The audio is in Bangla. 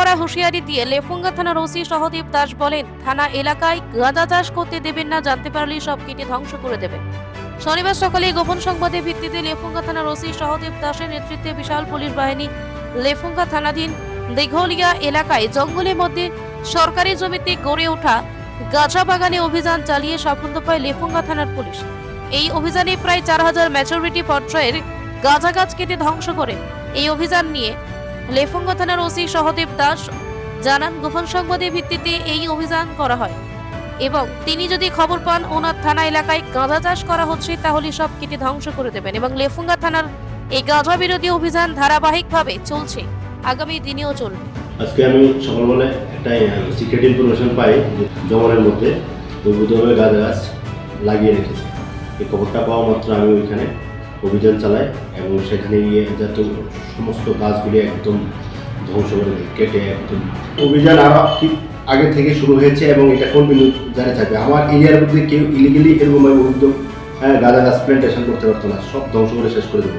করা হুঁশিয়ারি দিয়ে লেফুঙ্গা থানার ওসি সহদীপ দাস বলেন, থানা এলাকায় গাঁজা চাষ করতে দেবেন না, জানতে পারলেই সব কেটে ধ্বংস করে দেবেন। শনিবার সকালে গোপন সংবাদের ভিত্তিতে লেফুঙ্গা থানার ওসি সহদেব দাসের নেতৃত্বে বিশাল পুলিশ বাহিনী লেফুঙ্গা থানাধীন দিঘলিয়া এলাকায় জঙ্গলের মধ্যে সরকারি জমিতে গড়ে ওঠা গাঁজা বাগানে অভিযান চালিয়ে সাফল্য পায় লেফুঙ্গা থানার পুলিশ। এই অভিযানে প্রায় চার হাজার ম্যাচুরিটি পর্যায়ের গাঁজা গাছ কেটে ধ্বংস করে। এই অভিযান নিয়ে লেফুঙ্গা থানার ওসি সহদেব দাস জানান, গোপন সংবাদের ভিত্তিতে এই অভিযান করা হয় এবং তিনি যদি খবর পান, ওনার থানা এলাকায় গাঁজা চাষ করা হচ্ছে, তাহলে সব কেটে ধ্বংস করে দেবেন এবং লেফুঙ্গা থানার এই গাঁজা বিরোধী অভিযান ধারাবাহিকভাবে চলছে। আগামী দিনেও চলবে। আজকে আমি সকালবেলা একটা সিক্রেট ইনফরমেশন পাই জঙ্গলের মধ্যে গাছ গাছ লাগিয়ে রেখেছে। এই খবরটা পাওয়া মাত্র আমি ওইখানে। অভিযান চালায় এবং সেখানে গিয়ে যত সমস্ত গাছগুলি একদম ধ্বংস করে দেয়, কেটে একদম। অভিযান আরও আগে থেকে শুরু হয়েছে এবং এটা কন্টিনিউ জানে থাকবে। আমার এরিয়ার মধ্যে কেউ ইলিগেলি এরকম উদ্যোগ হ্যাঁ গাঁদা গাছ প্ল্যান্টেশন করতে পারতো না, সব ধ্বংস করে শেষ করে দেবো।